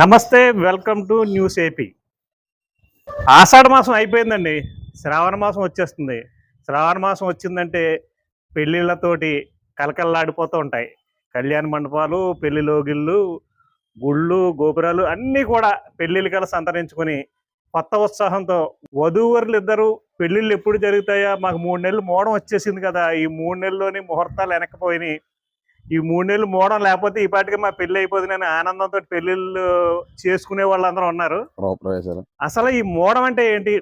నమస్తే welcome to news AP. ఆషాఢ మాసం అయిపోయిందండి. శ్రావణ మాసం వచ్చేస్తుంది. శ్రావణ మాసం వచ్చిందంటే పెళ్ళిళ్ళతోటి కలకల్లాడిపోతూ ఉంటాయి. కళ్యాణ మండపాలు పెళ్ళి లోగిళ్ళు గుళ్ళు గోపురాలు అన్నీ కూడా పెళ్ళిళ్ళు కల సంతరించుకొని కొత్త ఉత్సాహంతో వధూవరులు ఇద్దరు పెళ్ళిళ్ళు ఎప్పుడు జరుగుతాయా? మాకు మూడు నెలలు మోడం వచ్చేసింది కదా. ఈ మూడు నెలల్లోని ముహూర్తాలు వెనక్కిపోయినాయి. ఈ మూడు నెలలు మోడం లేకపోతే ఈ పాటికి మా పెళ్ళి అయిపోతుంది అని ఆనందంతో పెళ్ళిళ్ళు చేసుకునే వాళ్ళందరూ ఉన్నారు. గృహప్రవేశాలు అసలు ఈ మోడం అంటే ఏంటి?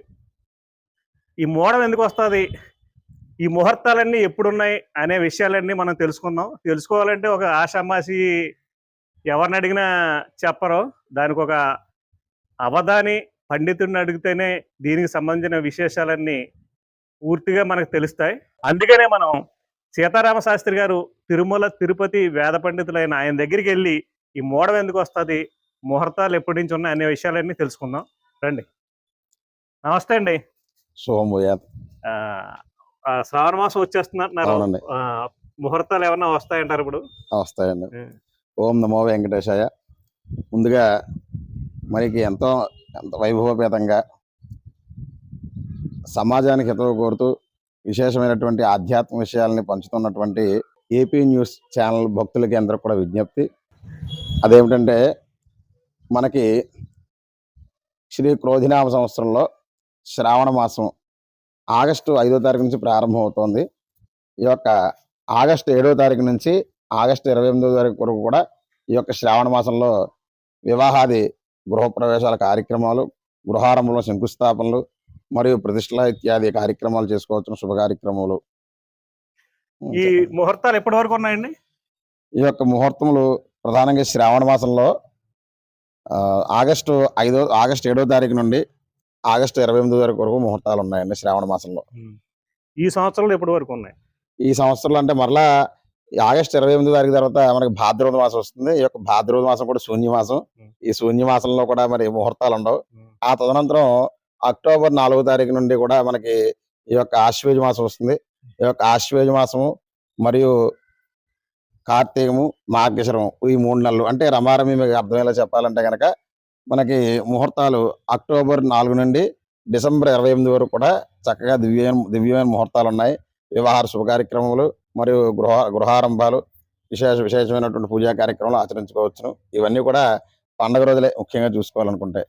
ఈ మోడం ఎందుకు వస్తుంది? ఈ ముహూర్తాలన్నీ ఎప్పుడున్నాయి అనే విషయాలన్నీ మనం తెలుసుకుందాం. తెలుసుకోవాలంటే ఒక ఆషామాసి ఎవరిని అడిగినా చెప్పరు. దానికి ఒక అవధాని పండితుడిని అడిగితేనే దీనికి సంబంధించిన విశేషాలన్నీ పూర్తిగా మనకు తెలుస్తాయి. అందుకనే మనం సీతారామ శాస్త్రి గారు తిరుమల తిరుపతి వేద పండితులైన ఆయన దగ్గరికి వెళ్ళి ఈ మోడం ఎందుకు వస్తుంది ముహూర్తాలు ఎప్పటి నుంచి ఉన్నాయి అనే విషయాలన్నీ తెలుసుకుందాం. రండి. నమస్తే అండి. శుభం భూయాత్ ఆ, ఆ, శ్రావణ మాసం వచ్చేస్తున్నారు ముహూర్తాలు ఏమన్నా వస్తాయంటారు ఇప్పుడు? వస్తాయండి. ఓం నమో వెంకటేశాయ. ముందుగా మనకి ఎంతో ఎంత వైభవపేతంగా సమాజానికి హితవు కోరుతూ విశేషమైనటువంటి ఆధ్యాత్మ విషయాలని పంచుతున్నటువంటి ఏపీ న్యూస్ ఛానల్ భక్తులకి అందరూ కూడా విజ్ఞప్తి. అదేమిటంటే మనకి శ్రీ క్రోధినామ సంవత్సరంలో శ్రావణ మాసం ఆగస్టు ఐదో తారీఖు నుంచి ప్రారంభమవుతోంది. ఈ యొక్క ఆగస్టు ఏడో తారీఖు నుంచి ఆగస్టు ఇరవై ఎనిమిదో తారీఖు వరకు కూడా ఈ యొక్క శ్రావణ మాసంలో వివాహాది గృహప్రవేశాల కార్యక్రమాలు గృహారంభంలో శంకుస్థాపనలు మరియు ప్రతిష్టల ఇత్యాది కార్యక్రమాలు చేసుకోవచ్చు శుభ కార్యక్రమాలు. ఈ ముహూర్తాలు ఎప్పటి వరకు ఉన్నాయండి? ఈ యొక్క ముహూర్తములు ప్రధానంగా శ్రావణ మాసంలో ఆగస్టు ఐదో ఆగస్టు ఏడో తారీఖు నుండి ఆగస్టు ఇరవై ఎనిమిదో తారీఖు వరకు ముహూర్తాలు ఉన్నాయండి శ్రావణ మాసంలో. ఈ సంవత్సరంలో ఎప్పటి వరకు ఉన్నాయి? ఈ సంవత్సరంలో అంటే మరలా ఆగస్టు ఇరవై ఎనిమిది తారీఖు తర్వాత మనకి భాద్రపద మాసం వస్తుంది. ఈ యొక్క భాద్రపద మాసం కూడా శూన్య మాసం. ఈ శూన్య మాసంలో కూడా మరి ముహూర్తాలు ఉండవు. ఆ తదనంతరం అక్టోబర్ నాలుగో తారీఖు నుండి కూడా మనకి ఈ యొక్క ఆశ్వేజ మాసం వస్తుంది. ఈ యొక్క ఆశ్వేజ మాసము మరియు కార్తీకము మార్గశరము ఈ మూడు నెలలు. అంటే రమారమి మీకు అర్థమయ్యేలా చెప్పాలంటే కనుక మనకి ముహూర్తాలు అక్టోబర్ నాలుగు నుండి డిసెంబర్ ఇరవై ఎనిమిది వరకు కూడా చక్కగా దివ్యమైన దివ్యమైన ముహూర్తాలు ఉన్నాయి. వివాహ శుభ కార్యక్రమములు మరియు గృహ గృహారంభాలు విశేష విశేషమైనటువంటి పూజా కార్యక్రమాలు ఆచరించుకోవచ్చును. ఇవన్నీ కూడా పండగ రోజులే ముఖ్యంగా చూసుకోవాలనుకుంటే.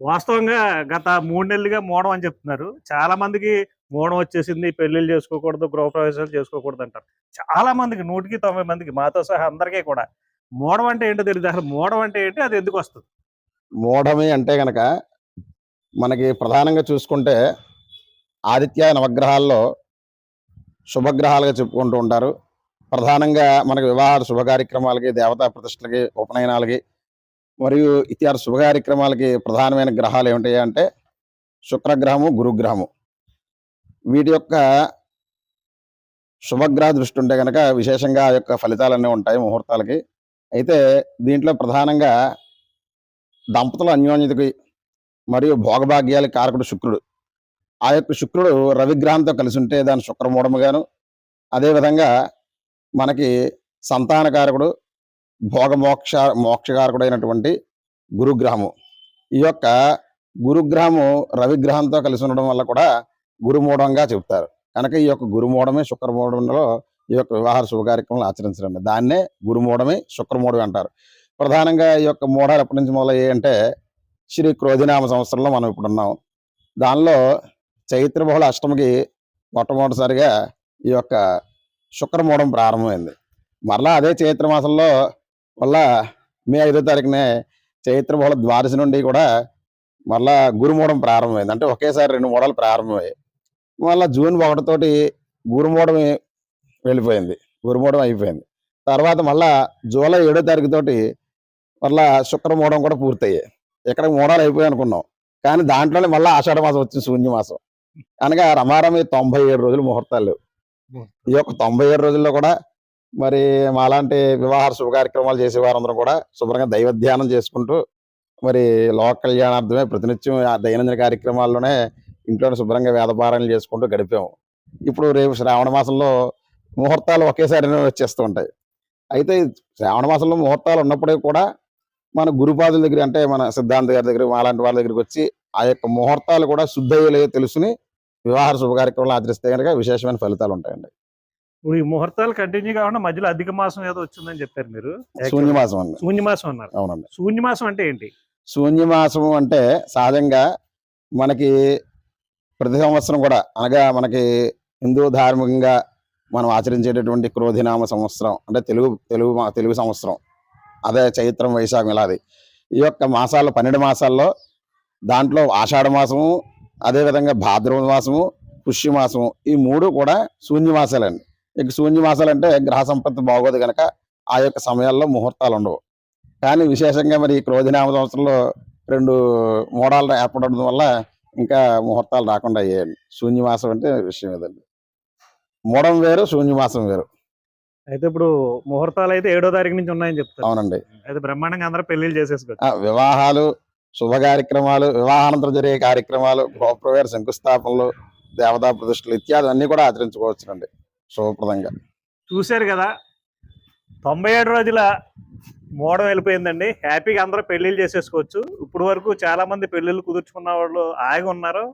వాస్తవంగా గత మూడు నెలలుగా మోడం అని చెప్తున్నారు. చాలా మందికి మోడం వచ్చేసింది పెళ్ళిళ్ళు చేసుకోకూడదు గృహప్రవేశాలు చేసుకోకూడదు అంటారు. చాలా మందికి నూటికి తొంభై మందికి మాతో సహా అందరికీ కూడా మోడం అంటే ఏంటో తెలియదు అసలు మోడం అంటే ఏంటి? అది ఎందుకు వస్తుంది? మూఢమి అంటే కనుక మనకి ప్రధానంగా చూసుకుంటే ఆదిత్య నవగ్రహాల్లో శుభగ్రహాలుగా చెప్పుకుంటూ ఉంటారు. ప్రధానంగా మనకి వివాహ శుభ కార్యక్రమాలకి దేవతా ప్రతిష్టలకి ఉపనయనాలకి మరియు ఇత్యాది శుభ కార్యక్రమాలకి ప్రధానమైన గ్రహాలు ఏమిటాయి అంటే శుక్రగ్రహము గురుగ్రహము. వీటి యొక్క శుభగ్రహ దృష్టి ఉంటే కనుక విశేషంగా ఆ యొక్క ఫలితాలన్నీ ఉంటాయి ముహూర్తాలకి. అయితే దీంట్లో ప్రధానంగా దంపతుల అన్యోన్యతకి మరియు భోగభాగ్యాలకి కారకుడు శుక్రుడు. ఆ యొక్క శుక్రుడు రవిగ్రహంతో కలిసి ఉంటే దాని శుక్రమూఢముగాను అదేవిధంగా మనకి సంతానకారకుడు భోగమోక్ష మోక్షకారకుడైనటువంటి గురుగ్రహము. ఈ యొక్క గురుగ్రహము రవిగ్రహంతో కలిసి ఉండడం వల్ల కూడా గురుమూఢంగా చెప్తారు కనుక ఈ యొక్క గురుమూఢమే శుక్రమూఢంలో ఈ యొక్క వివాహ శుభ కార్యక్రమాలు ఆచరించడం. దాన్నే గురుమూఢమే శుక్రమూఢమే అంటారు. ప్రధానంగా ఈ యొక్క మూఢాలు ఎప్పటి నుంచి మొదలయ్యాయి అంటే శ్రీ క్రోధినామ సంవత్సరంలో మనం ఇప్పుడు ఉన్నాం. దానిలో చైత్ర బహుళ అష్టమికి మొట్టమొదటిసారిగా ఈ యొక్క శుక్రమూఢం ప్రారంభమైంది. మరలా అదే చైత్ర మాసంలో మళ్ళా మే ఐదో తారీఖునే చైత్ర బహుళ ద్వాదశి నుండి కూడా మళ్ళా గురుమూఢం ప్రారంభమైంది. అంటే ఒకేసారి రెండు మూడాలు ప్రారంభమయ్యాయి. మళ్ళీ జూన్ ఒకటితోటి గురుమూఢం వెళ్ళిపోయింది. గురుమూఢం అయిపోయింది. తర్వాత మళ్ళా జూలై ఏడో తారీఖుతోటి మళ్ళా శుక్రమూఢం కూడా పూర్తయ్యాయి. ఇక్కడ మూడాలు అయిపోయాయి అనుకున్నాం. కానీ దాంట్లోనే మళ్ళీ ఆషాఢ మాసం వచ్చింది శూన్య మాసం. అనగా రమారమి తొంభై ఏడు రోజులు ముహూర్తాలు ఈ యొక్క తొంభై ఏడు రోజుల్లో కూడా మరి మాలాంటి వివాహ శుభ కార్యక్రమాలు చేసే వారందరూ కూడా శుభ్రంగా దైవ ధ్యానం చేసుకుంటూ మరి లోక కళ్యాణార్థమే ప్రతినిత్యం ఆ దైనందిన కార్యక్రమాల్లోనే ఇంట్లోనే శుభ్రంగా వేదపారాయణలు చేసుకుంటూ గడిపాము. ఇప్పుడు రేపు శ్రావణ మాసంలో ముహూర్తాలు ఒకేసారి వచ్చేస్తూ ఉంటాయి. అయితే శ్రావణ మాసంలో ముహూర్తాలు ఉన్నప్పుడే కూడా మన గురుపాదుల దగ్గర అంటే మన సిద్ధాంత గారి దగ్గర అలాంటి వాళ్ళ దగ్గరికి వచ్చి ఆ యొక్క ముహూర్తాలు కూడా శుద్ధయ్యలే తెలుసుని వివాహ శుభ కార్యక్రమాలు ఆచరిస్తే కనుక విశేషమైన ఫలితాలు ఉంటాయండి. ఇప్పుడు ఈ ముహూర్తాలు కంటిన్యూ కాకుండా మధ్యలో అధిక మాసం ఏదో వచ్చిందని చెప్పారు మీరు. శూన్యమాసం అండి శూన్యమాసం అన్నారు. అవునండి శూన్యమాసం అంటే ఏంటి? శూన్యమాసం అంటే సహజంగా మనకి ప్రతి సంవత్సరం కూడా అనగా మనకి హిందూ ధార్మికంగా మనం ఆచరించేటటువంటి క్రోధినామ సంవత్సరం అంటే తెలుగు తెలుగు మా- తెలుగు సంవత్సరం. అదే చైత్రం వైశాఖం ఇలాది. ఈ యొక్క మాసాల్లో పన్నెండు మాసాల్లో దాంట్లో ఆషాఢ మాసము అదేవిధంగా భాద్రవ మాసము పుష్యమాసము ఈ మూడు కూడా శూన్యమాసాలండి. ఇక శూన్యమాసాలు అంటే గ్రహ సంపత్తి బాగోదు కనుక ఆ యొక్క సమయాల్లో ముహూర్తాలు ఉండవు కానీ విశేషంగా మరి ఈ క్రోధినామ సంవత్సరంలో రెండు మోడాలు ఏర్పడడం వల్ల ఇంకా ముహూర్తాలు రాకుండా అయ్యాయండి శూన్యమాసం అంటే విషయం ఇదండి మూడం వేరు శూన్యమాసం వేరు. అయితే ఇప్పుడు ముహూర్తాలు అయితే ఏడో తారీఖు నుంచి ఉన్నాయని చెప్తారు. అవునండి. అయితే బ్రహ్మాండంగా అందరూ పెళ్ళిళ్ళు చేసేసుకోవచ్చు. వివాహాలు శుభ కార్యక్రమాలు వివాహానంతరం జరిగే కార్యక్రమాలు గృహప్రవేశ శంకుస్థాపనలు దేవతా ప్రతిష్టలు ఇత్యాది అన్ని కూడా ఆచరించుకోవచ్చునండి. శుభప్రదంగా. చూశారు కదా తొంభై ఏడు రోజుల మోడం వెళ్ళిపోయిందండి. హ్యాపీగా అందరూ పెళ్ళిళ్ళు చేసేసుకోవచ్చు. ఇప్పుడు వరకు చాలా మంది పెళ్ళిళ్ళు కుదుర్చుకున్న వాళ్ళు ఆగి ఉన్నారు.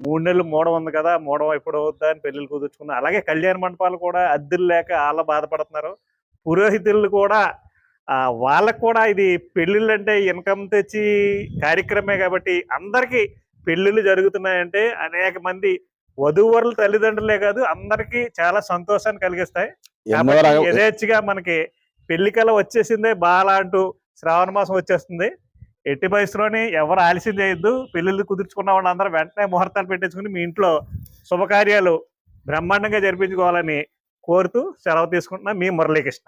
మూడు నెలలు మోడం ఉంది కదా మోడం ఎప్పుడు అవుద్దా అని పెళ్ళిళ్ళు కుదుర్చుకున్నారు అలాగే కళ్యాణ మండపాలు కూడా అద్దెలు లేక వాళ్ళ బాధపడుతున్నారు. పురోహితులు కూడా వాళ్ళకు కూడా ఇది పెళ్ళిళ్ళు అంటే ఇన్కమ్ తెచ్చి కార్యక్రమే కాబట్టి అందరికీ పెళ్ళిళ్ళు జరుగుతున్నాయంటే అనేక మంది వధూవరుల తల్లిదండ్రులే కాదు అందరికీ చాలా సంతోషాన్ని కలిగిస్తాయి. యథేచ్ఛగా మనకి పెళ్ళి కల వచ్చేసిందే బాలా అంటూ శ్రావణ మాసం వచ్చేస్తుంది. ఎట్టి వయసులోని ఎవరు ఆలస్యం చేయొద్దు. పెళ్ళిళ్ళు కుదుర్చుకున్న వాళ్ళందరూ వెంటనే ముహూర్తాలు పెట్టించుకుని మీ ఇంట్లో శుభకార్యాలు బ్రహ్మాండంగా జరిపించుకోవాలని కోరుతూ సెలవు తీసుకుంటున్నా మీ మురళీకృష్ణ.